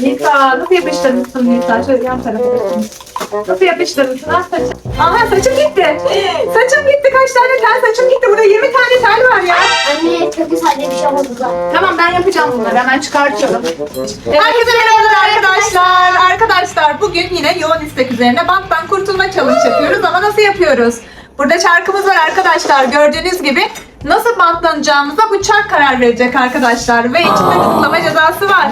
Nisa nasıl yapıştırmışsın Nisa? Şöyle yan tarafa bakayım. Nasıl yapıştırmışsın? Ah saçım. Aha saçım gitti. Saçım gitti. Kaç tane tel saçım gitti. Burada 20 tane tel var ya. Anne çok güzel bir şey da. Tamam ben yapacağım bunları. Hemen çıkartıyorum. Herkese merhabalar arkadaşlar. Arkadaşlar bugün yine yoğun istek üzerine banttan kurtulma challenge yapıyoruz ama nasıl yapıyoruz? Burada çarkımız var arkadaşlar. Gördüğünüz gibi nasıl bantlanacağımıza bu çark karar verecek arkadaşlar. Ve içinde gıdıklama cezası var.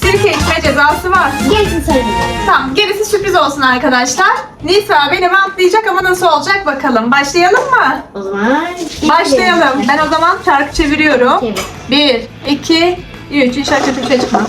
Sirke içme cezası var. Gelsin sayılır. Tamam gerisi sürpriz olsun arkadaşlar. Nisa beni bantlayacak ama nasıl olacak bakalım. Başlayalım mı? O zaman Başlayalım. Ben o zaman çarkı çeviriyorum. Çevir. Bir, iki, üç. İnşallah kötü bir şey çıkmaz.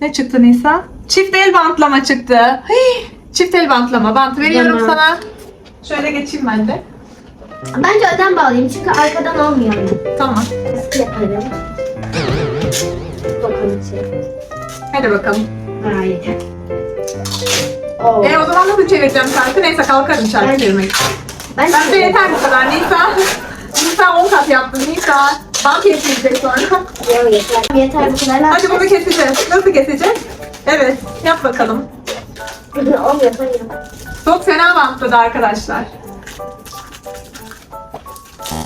Ne çıktı Nisa? Çift el bantlama çıktı. Hii, çift el bantlama. Bantı veriyorum Tamam. sana. Şöyle geçeyim ben de. Bence öden bağlayayım çünkü arkadan olmuyor. Tamam. Sıkı yaparım. Bakalım şey. Hadi bakalım. Ha yeter. Oo. E o zaman nasıl çevireceğim çarkı? Neyse kalkarım çarkı Ben- çevirmek. ben Ben de yeter bu kadar Nisa. Nisa 10 kat yaptın Nisa. Bant yetmeyecek sonra. Yok yeter. Yeter bu kadar. Hadi bunu keseceğiz. Nasıl keseceğiz? Evet. Yap bakalım. Olmuyor sayılır. Çok fena bantladı arkadaşlar.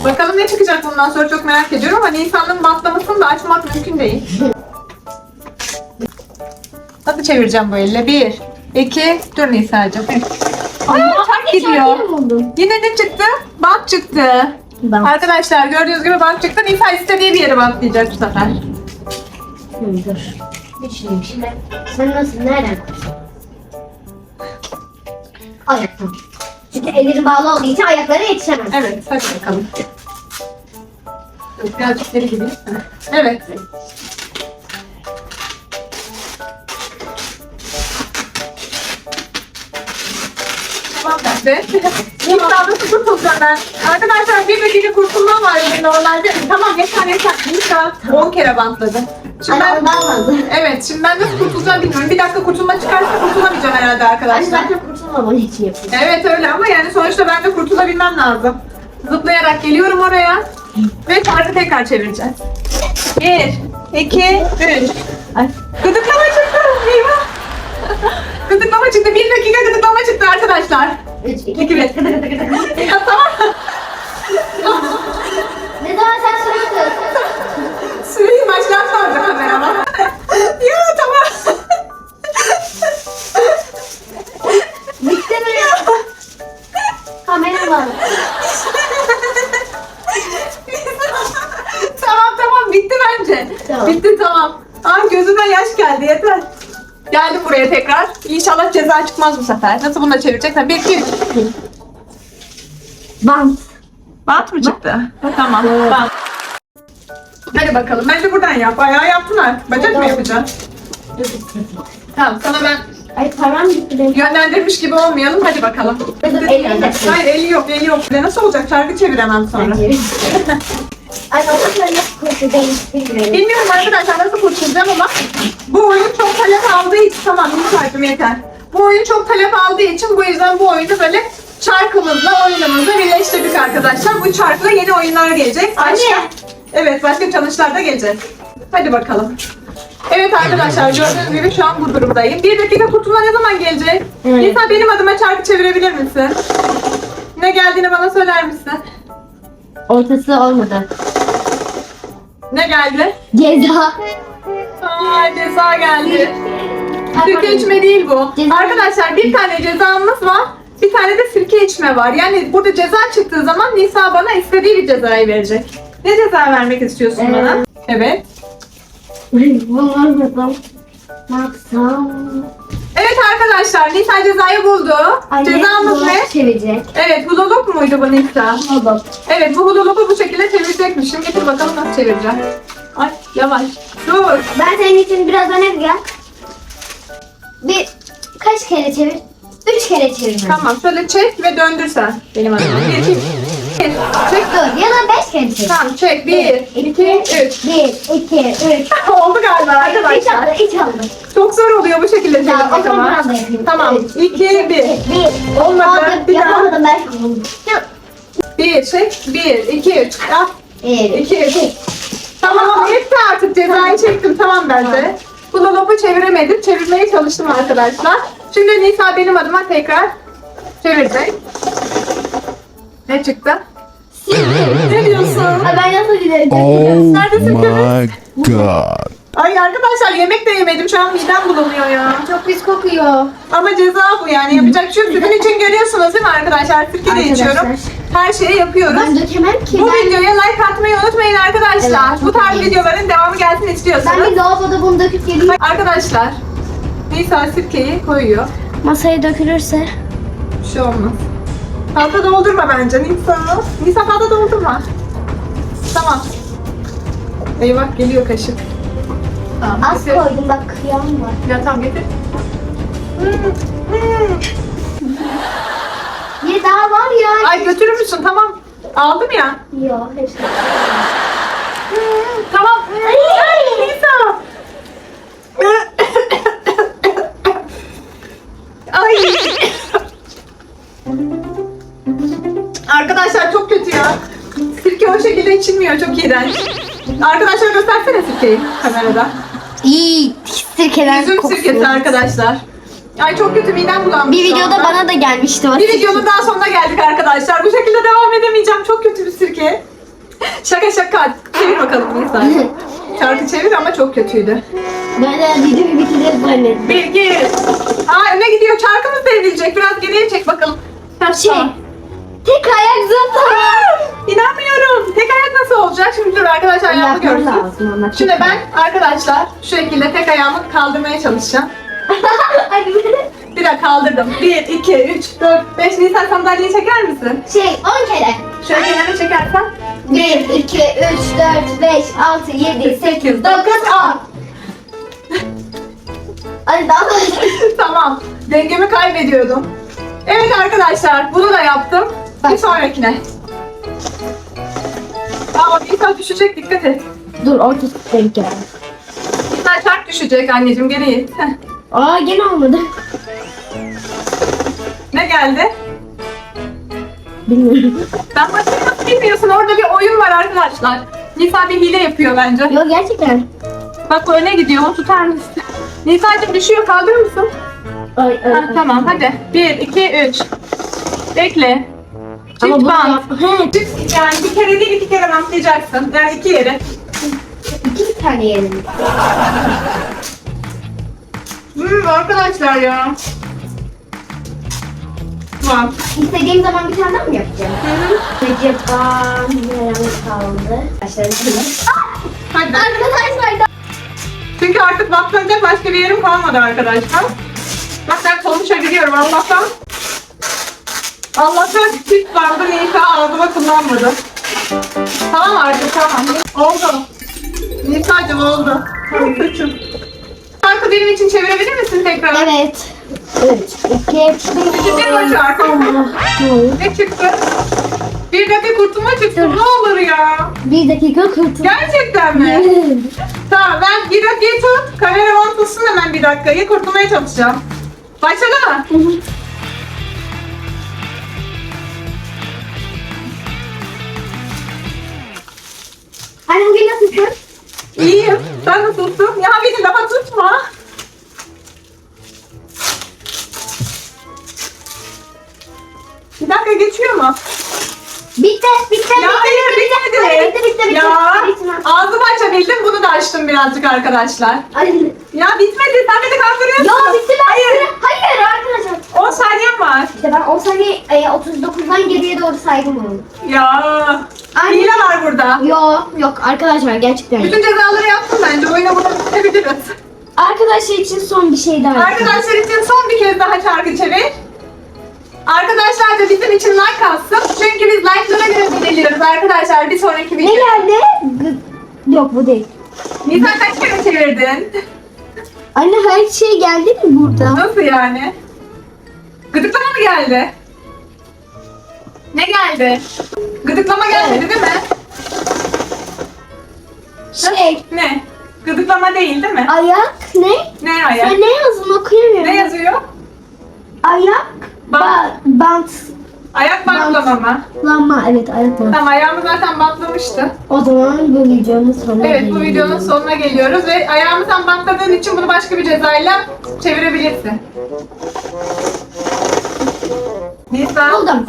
Bakalım ne çıkacak bundan sonra çok merak ediyorum ama Nisan'ın bantlamasını da açmak mümkün değil. Nasıl çevireceğim bu elle? Bir, iki, dur Nisa'cığım. Ay, çark gidiyor. Yine ne çıktı? Bant çıktı. Ben. Arkadaşlar gördüğünüz gibi bant çıktı. Nisa istediği bir yere bantlayacak bu sefer. Hı, dur. Düşüneyim şimdi. Sen nasıl, nereden? Ayaktan. Çünkü ellerin bağlı olduğu için ayaklara yetişemez. Evet, hadi bakalım. Birazcık geri gideyim. Evet. İnşallah nasıl kurtulacağım ben? Arkadaşlar bir dakika kurtulmam var benim normalde. Tamam yeter yeter. İnşallah 10 kere bantladı. Şimdi Anne ben, evet şimdi ben nasıl kurtulacağım bilmiyorum. Bir dakika kurtulma çıkarsa kurtulamayacağım herhalde Anne arkadaşlar. zaten kurtulmaman için yapıyorum. Evet öyle ama yani sonuçta ben de kurtulabilmem lazım. Zıplayarak geliyorum oraya ve çarkı tekrar çevireceğiz. Bir, iki, üç. Ay. Gıdıklama çıktı. Eyvah. Gıdıklama çıktı. Bir dakika gıdıklama çıktı arkadaşlar. 3, 2, İki, 1. bir. Ya tamam. Ne zaman sen soruyorsun? Süreyi başlatmadı kameraman. ya tamam. Bitti mi? Kamera var. tamam tamam bitti bence. Tamam. Bitti tamam. Ay gözüme yaş geldi yeter. Geldim buraya tekrar. İnşallah ceza çıkmaz bu sefer. Nasıl bunu da çevireceksen? Bir, iki, üç. Bant. Bant mı çıktı? Tamam. Bant. Hadi bakalım. Bence buradan yap. Ayağı yaptın artık. Bacak mı yapacaksın? Tamam sana ben Ay param gitti benim. yönlendirmiş gibi olmayalım. Hadi bakalım. Dur, eliyle. Hayır eli yok eli yok. Nasıl olacak? Şarkı çeviremem sonra. Ay nasıl kurtulacağım bilmiyorum. Bilmiyorum arkadaşlar nasıl kurtulacağım ama bu oyun çok talep aldığı için tamam Nilüfer'cim yeter. Bu oyun çok talep aldığı için bu yüzden bu oyunu böyle çarkımızla oyunumuzla birleştirdik arkadaşlar. Bu çarkla yeni oyunlar gelecek. Başka, Anne. Evet başka challenge'lar da gelecek. Hadi bakalım. Evet arkadaşlar gördüğünüz gibi şu an bu durumdayım. Bir dakika kurtulma ne zaman gelecek? Evet. Nisa benim adıma çarkı çevirebilir misin? Ne geldiğini bana söyler misin? Ortası olmadı. Ne geldi? Ceza. Aa ceza geldi. Sirke içme değil bu. Ceza- Arkadaşlar bir tane cezamız var. Bir tane de sirke içme var. Yani burada ceza çıktığı zaman Nisa bana istediği bir cezayı verecek. Ne ceza vermek istiyorsun Ee, bana? Evet. Bulamadım. Ne yapsam? Evet arkadaşlar Nisa cezayı buldu. Anne, Cezamız ne? Çevirecek. Evet hululuk muydu bu Nisa? Oldu. Evet bu hululuku bu şekilde çevirecekmişim. Getir bakalım nasıl çevireceğim. Ay yavaş. Dur. Ben senin için biraz öne gel. Bir kaç kere çevir? Üç kere çevir. Tamam şöyle çek ve döndür sen. Benim adıma. Bir, iki. Çek. Dur ya da beş kere çevir. Tamam çek. Bir, iki, üç. Bir, iki, üç. Oldu galiba İç arkadaşlar. aldı, iç aldı. Çok zor oluyor bu şekilde Tamam, o zaman ama. da yapayım. Tamam. Üç, iki, bir. Bir. Olmadı. Olmadı. Bir daha. Yapamadım ben. Ya, Bir, çek. Bir, iki, üç. Yap. Bir, İki, üç. Tamam yetti artık cezayı çektim tamam ben de. Bu dolabı çeviremedim. Çevirmeye çalıştım arkadaşlar. Şimdi Nisa benim adıma tekrar çevirecek. Ne çıktı? Ne diyorsun? Ay ben nasıl giderim? Oh Neredesin my god. Ay arkadaşlar yemek de yemedim. Şu an midem bulanıyor ya. Çok pis kokuyor. Ama ceza bu yani. Yapacak bir şey. Sizin için görüyorsunuz değil mi arkadaşlar? Sirke de içiyorum. Her şeyi yapıyoruz. Ben dökemem ki. Bu ben, videoya like atmayı unutmayın arkadaşlar. Evet, Bu tarz unutmayın. videoların devamı gelsin istiyorsanız. ben bir lavaboda bunu döküp geleyim. Arkadaşlar Nisa sirkeyi koyuyor. Masaya dökülürse. Bir şey olmaz. Fazla doldurma bence Nisa. Nisa fazla doldurma. Tamam. Eyvah geliyor kaşık. Tamam. Az getir. koydum bak kıyam var. Ya tamam getir. Hmm, hmm. Bir daha var ya. Ay götürür müsün? Tamam. Aldım ya. Yok hepsi. Hmm, Tamam. Ay, o şekilde içilmiyor. Çok iğrenç. Arkadaşlar göstersene sirkeyi kamerada. İyi sirkelen Üzüm sirkesi arkadaşlar. Ay çok kötü midem bulanmış Bir şu videoda anda. bana da gelmişti o. Bir videonun daha sonuna geldik arkadaşlar. Bu şekilde devam edemeyeceğim. Çok kötü bir sirke. Şaka şaka. Çevir bakalım Nisa. Şarkı çevir ama çok kötüydü. Ben de videoyu bitireceğiz zannettim. Bir, iki. Aa öne gidiyor. Çarkımız devrilecek. Biraz geriye çek bakalım. Şey. tamam. Tek ayak zıplama. İnanmıyorum. Tek ayak nasıl olacak? Şimdi dur arkadaşlar ayağımı Yapmam görsün. lazım ama. Şimdi ben arkadaşlar şu şekilde tek ayağımı kaldırmaya çalışacağım. Bir dakika kaldırdım. Bir, iki, üç, dört, beş. Nisan sandalyeyi çeker misin? Şey 10 kere. Şöyle kenara çekersen. 1, 2, 3, 4, 5, 6, 7, 8, 9, 10. Hadi daha da tamam. Dengemi kaybediyordum. Evet arkadaşlar bunu da yaptım. Bir sonrakine. Aa Nisa düşecek dikkat et. Dur ortası denk geldi. Nisa çark düşecek anneciğim geri it. Heh. Aa gene olmadı. Ne geldi? Bilmiyorum. Ben başka nasıl bilmiyorsun orada bir oyun var arkadaşlar. Nisa bir hile yapıyor bence. Yok gerçekten. Bak o öne gidiyor onu tutar mısın? Nisa'cığım düşüyor kaldırır mısın? Ay, ay, Ha, ay. tamam hadi. Bir, iki, üç. Bekle. Ama bu bant. He, Yani bir kere değil iki kere bantlayacaksın. Yani iki yere. iki tane yerim. Hmm, arkadaşlar ya. Bak. İstediğim zaman bir tane daha mı yapacağım? Acaba nerem kaldı? Başlayalım. Hadi. Arkadaşlar da Çünkü artık bantlanacak başka bir yerim kalmadı arkadaşlar. Bak ben konuşabiliyorum Allah'tan. Allah'tan çift bandı Nisa ağzıma kullanmadı. Tamam artık tamam. Oldu. Nisa'cığım oldu. Tamam saçım. Şarkı benim için çevirebilir misin tekrar? Evet. 3, 2, Bitir mi şarkı? Ne çıktı? Bir dakika kurtulma çıktı. Ne olur ya. Bir dakika kurtul. Gerçekten mi? Tamam ben bir dakikayı tut. Kamera bana tutsun hemen bir dakikayı. Kurtulmaya çalışacağım. Başladı mı? Anne bugün nasılsın? İyiyim. Sen nasılsın? Ya beni lafa tutma. Bir dakika geçiyor mu? Bitti, bitti, Ya bitti, hayır bitti, bitmedi. bitti, bitti, bitti, Ya bitti, bitti. ağzımı açabildim bunu da açtım birazcık arkadaşlar. Ay, Ya bitmedi sen beni kandırıyorsun. Ya bitti ben Hayır. Hayır arkadaşlar. 10 saniyem var. İşte ben 10 saniye e, 39'dan geriye doğru saydım onu. Ya. Ay. Hile var burada. Yok yok arkadaşlar gerçekten. Bütün cezaları yaptım bence. Oyuna bunu bitirebiliriz. Arkadaşlar için son bir şey daha. Arkadaşlar için son bir kez daha şarkı çevir. Arkadaşlar da bizim için like atsın. Çünkü biz like'lara göre belirliyoruz arkadaşlar bir sonraki Ne video. geldi? Gı- Yok bu değil. Nisan kaç kere çevirdin? Anne her şey geldi mi burada? Nasıl yani? Gıdıklama mı geldi? Ne geldi? Gıdıklama gelmedi değil mi? Şey Ne? Gıdıklama değil değil mi? ayak ne? Ne ayak? Sen ne yazdın okuyamıyorum. Ne yazıyor? Ayak Bant. ba- bant Ayak bantlama mı? Evet ayakma. Tamam ayağımı zaten bantlamıştı. O zaman bu videonun sonuna Evet bu videonun sonuna geliyoruz ve ayağımı sen bantladığın için bunu başka bir cezayla çevirebilirsin. Nisa. Buldum.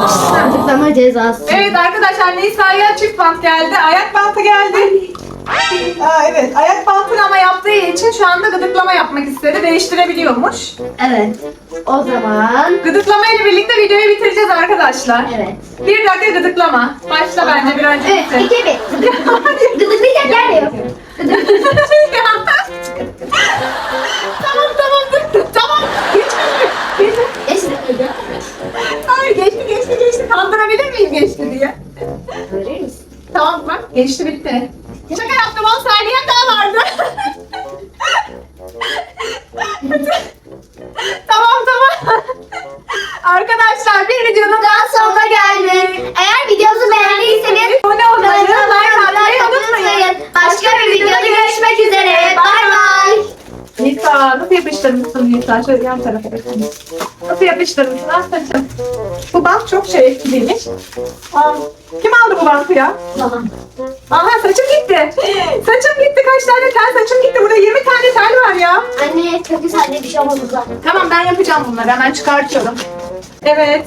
Tıklama cezası. Evet arkadaşlar Nisa'ya çift bant geldi. Ayak bantı geldi. Aa, evet ayak bantını ama yaptığı için şu anda gıdıklama yapmak istedi. Değiştirebiliyormuş. Evet. O zaman Gıdıklama ile birlikte videoyu bitireceğiz arkadaşlar. evet. Bir dakika gıdıklama. Başla bence bir önce 3, bitir. 2, 1. Gıdıklayacak yer de yok. tamam tamam dur. Tamam. Geçti. Ay geçti geçti geçti. Kandırabilir miyim geçti diye. Görür müsün? Tamam bak geçti bitti. Şaka yaptım 10 saniyem daha vardı. tamam tamam. Arkadaşlar bir videonun daha sonuna geldik. Eğer videomuzu beğendiyseniz Abone olmayı, kanalıma like atmayı like unutmayın. unutmayın. Başka bir videoda görüşmek üzere. Bay bay. Nisa nasıl yapıştırmışsın Nisa? Şöyle yan tarafa bakayım. Nasıl yapıştırmışsın? Saçım. Bu bant çok şey etkiliymiş. Aa, kim aldı bu bantı ya? Tamam. Aha saçım gitti. Saçım gitti. Kaç tane tel saçım gitti. Burada 20 tane tel var ya. Anne çok güzel bir şey zaten. Tamam ben yapacağım bunları. Hemen çıkartıyorum. Evet.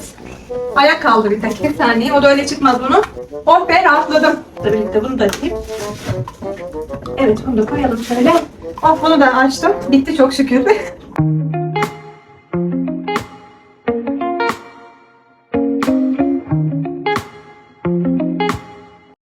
Ayak kaldı bir tek. Saniye. O da öyle çıkmaz bunu. Oh be rahatladım. Da birlikte bunu da açayım. Evet bunu da koyalım şöyle. Oh bunu da açtım. Bitti çok şükür.